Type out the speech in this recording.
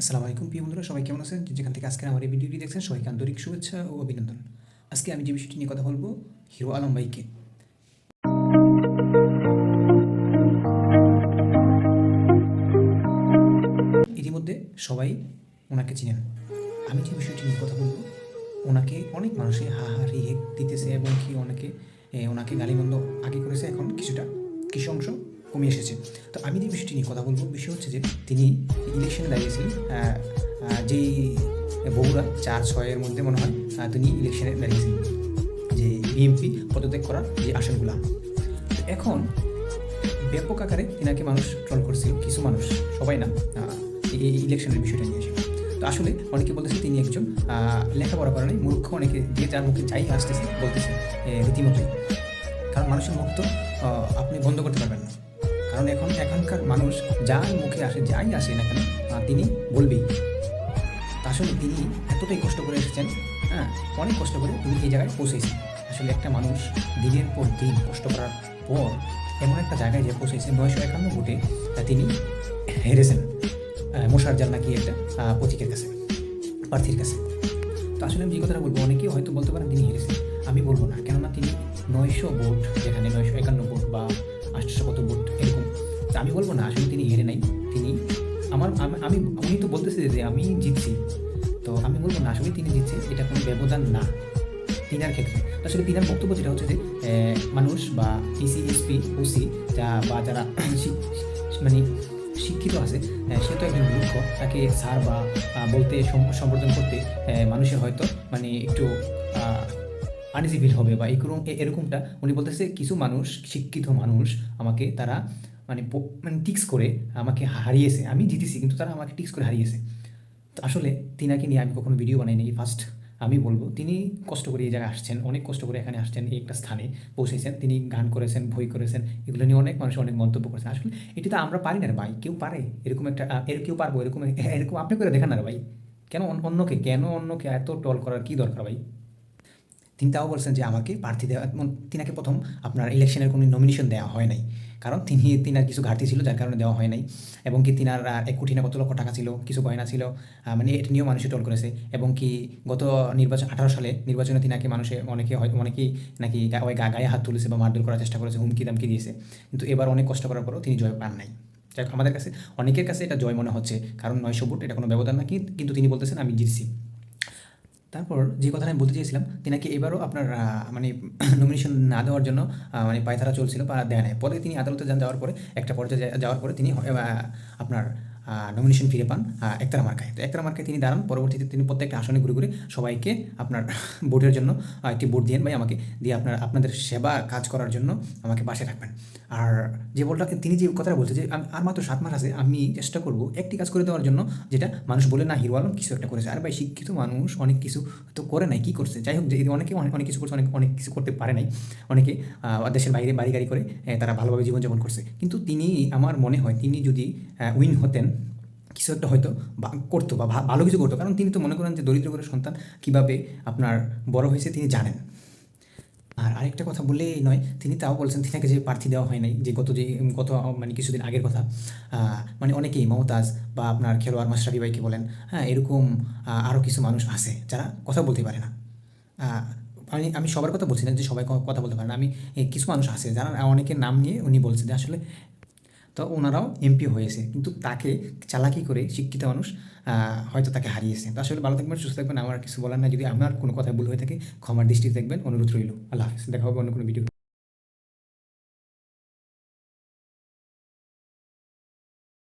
আসসালামু আলাইকুম প্রিয় বন্ধুরা, সবাই কেমন আছেন? যেখান থেকে আজকে আমার এই ভিডিওটি দেখছেন, সবাইকে আন্তরিক শুভেচ্ছা ও অভিনন্দন। আজকে আমি যে বিষয়টি নিয়ে কথা বলব, হিরো আলম ভাইকে। ইতিমধ্যে সবাই ওনাকে চিনেন। আমি যে বিষয়টি নিয়ে কথা বলব, ওনাকে অনেক মানুষে হা হা রি হেক দিতেছে এবং কি অনেকে ওনাকে গালিমন্দ আগে করেছে, এখন কিছুটা কিছু অংশ। কমে এসেছে। তো আমি যে বিষয়টি নিয়ে কথা বলব বিষয় হচ্ছে যে তিনি ইলেকশনে দাঁড়িয়েছিলেন যেই বগুড়া চার ছয়ের মধ্যে মনে হয় তিনি ইলেকশনে দাঁড়িয়েছিলেন যে বিএমপি পদত্যাগ করার যে আসনগুলো। এখন ব্যাপক আকারে তিনাকে মানুষ ট্রল করছিল কিছু মানুষ সবাই না এই ইলেকশনের বিষয়টা নিয়ে এসে তো আসলে অনেকে বলতেছে তিনি একজন লেখাপড়া করেন মূর্খ অনেকে যে যার মুখে যাই আসতেছে বলতেছে এ, রীতিমতোই। কারণ মানুষের মুখ তো আপনি বন্ধ করতে পারবেন এখন এখনকার মানুষ যার মুখে আসে যাই আসে না কেন তিনি বলবেই। আসলে তিনি এতটাই কষ্ট করে এসেছেন হ্যাঁ অনেক কষ্ট করে তিনি এই জায়গায় পৌঁছেছেন। আসলে একটা মানুষ দিনের পর দিন কষ্ট করার পর এমন একটা জায়গায় যে পৌঁছেছে নয়শো একান্ন ভোটে তিনি হেরেছেন আহ, মোশারজাল নাকি একটা প্রতীকের কাছে প্রার্থীর কাছে। তো আসলে আমি যে কথাটা বলব অনেকেই হয়তো বলতে পারেন তিনি হেরেছেন। আমি বলব না কেননা তিনি নয়শো ভোট যেখানে নয়শো একান্ন ভোট বা আটশো কত ভোট এরকম? তো আমি বলব না, আসলে তিনি হেরে নাই। তিনি আমার, আমি- উনি তো বলতেছে যে আমি জিতছি। তো আমি বলব না, আসলে তিনি জিতছে, এটা কোনো ব্যবধান না তিনার ক্ষেত্রে। আসলে তিনার বক্তব্য যেটা হচ্ছে যে মানুষ বা টিসি এসপি ওসি যা, বা যারা মানে শিক্ষিত আছে সে তো একজন মূর্খ। তাকে স্যার বা বলতে সম- সম্বোধন করতে মানুষের হয়তো মানে একটু আনইজি ফিল হবে বা এরকম এরকমটা উনি বলতেছে, কিছু মানুষ, শিক্ষিত মানুষ আমাকে তারা মানে মানে টিক্স করে আমাকে হারিয়েছে। আমি জিতেছি, কিন্তু তারা আমাকে টিক্স করে হারিয়েছে। তো আসলে তিনাকে নিয়ে আমি কখনো ভিডিও বানাইনি। ফার্স্ট আমি বলব, তিনি কষ্ট করে এই জায়গায় আসছেন, অনেক কষ্ট করে এখানে আসছেন, এই একটা স্থানে পৌঁছেছেন। তিনি গান করেছেন, বই করেছেন, এগুলো নিয়ে অনেক মানুষ অনেক মন্তব্য করেছেন। আসলে এটি তো আমরা পারি না ভাই, কেউ পারে এরকম একটা এর, কেউ পারব এরকম এরকম আপনি করে দেখান না ভাই। কেন অন্যকে কেন অন্যকে এত টল করার কী দরকার ভাই? তিনি তাও বলছেন যে আমাকে প্রার্থী দেওয়া তিনাকে প্রথম আপনার ইলেকশনের কোনো নমিনেশন দেওয়া হয় নাই। কারণ তিনি, তিনার কিছু ঘাটতি ছিল, যার কারণে দেওয়া হয় নাই। এবং কি তিনার এক কোটি না কত লক্ষ টাকা ছিল, কিছু গয়না ছিল মানে এটা নিয়েও মানুষে টল করেছে। এবং কি গত নির্বাচন, আঠারো সালে নির্বাচনে তিনাকে মানুষে অনেকে হয়, অনেকেই নাকি ওই গা- গায়ে হাত তুলেছে বা মারধর করার চেষ্টা করেছে, হুমকি দামকি দিয়েছে। কিন্তু এবার অনেক কষ্ট করার পরও তিনি জয় পান নাই। যাই আমাদের কাছে, অনেকের কাছে এটা জয় মনে হচ্ছে। কারণ নয়শো ভোট, এটা কোনো ব্যবধান নাকি কিন্তু তিনি বলতেছেন, আমি জিতছি। তারপর যে কথা আমি বলতে চেয়েছিলাম, তিনি নাকি এবারও আপনার মানে নমিনেশন না দেওয়ার জন্য মানে পায়তারা চলছিল বা দেয় নাই। পরে তিনি আদালতে যান, যাওয়ার পরে, একটা পর্যায়ে যাওয়ার পরে তিনি আপনার নমিনেশন ফিরে পান একতারা মার্কায়। তো একতারা মার্কায় তিনি দাঁড়ান, পরবর্তীতে তিনি প্রত্যেকটা আসনে ঘুরে ঘুরে সবাইকে আপনার ভোটের জন্য একটি ভোট দিয়েন ভাই, আমাকে দিয়ে আপনার, আপনাদের সেবা কাজ করার জন্য আমাকে পাশে রাখবেন। আর যে বলটা, তিনি যে কথাটা বলছে যে আর মাত্র সাত মাস আছে, আমি চেষ্টা করব একটি কাজ করে দেওয়ার জন্য, যেটা মানুষ বলে না, হিরো আলম কিছু একটা করেছে। আর ভাই, শিক্ষিত মানুষ অনেক কিছু তো করে নাই, কী করছে? যাই হোক, যে অনেকে অনেক অনেক কিছু করছে, অনেক অনেক কিছু করতে পারে নাই। অনেকে দেশের বাইরে বাড়ি গাড়ি করে তারা ভালোভাবে জীবনযাপন করছে। কিন্তু তিনি, আমার মনে হয়, তিনি যদি উইন হতেন কিছু একটা হয়তো করতো বা ভালো কিছু করতো। কারণ তিনি তো মনে করেন যে দরিদ্র করে সন্তান কীভাবে আপনার বড় হয়েছে তিনি জানেন। আর আরেকটা কথা বললেই নয়, তিনি তাও বলছেন তিনাকে যে প্রার্থী দেওয়া হয় নাই, যে গত যে, গত মানে কিছুদিন আগের কথা মানে অনেকেই মমতাজ বা আপনার খেলোয়াড় মাশরাফি ভাইকে বলেন হ্যাঁ এরকম আরও কিছু মানুষ আছে যারা কথা বলতে পারে না। আমি আমি সবার কথা বলছি না যে সবাই কথা বলতে পারে না। আমি কিছু মানুষ আছে যারা, অনেকের নাম নিয়ে উনি বলছেন যে আসলে তো ওনারাও এমপি হয়েছে। কিন্তু তাকে চালাকি করে শিক্ষিত মানুষ হয়তো তাকে হারিয়েছে। তো আসলে ভালো থাকবেন, সুস্থ থাকবেন। আমার কিছু বলার না যদি আপনার কোনো কথা ভুল হয়ে থাকে, ক্ষমার দৃষ্টিতে দেখবেন। অনুরোধ রইল। আল্লাহ হাফিজ। দেখা হবে অন্য কোনো ভিডিও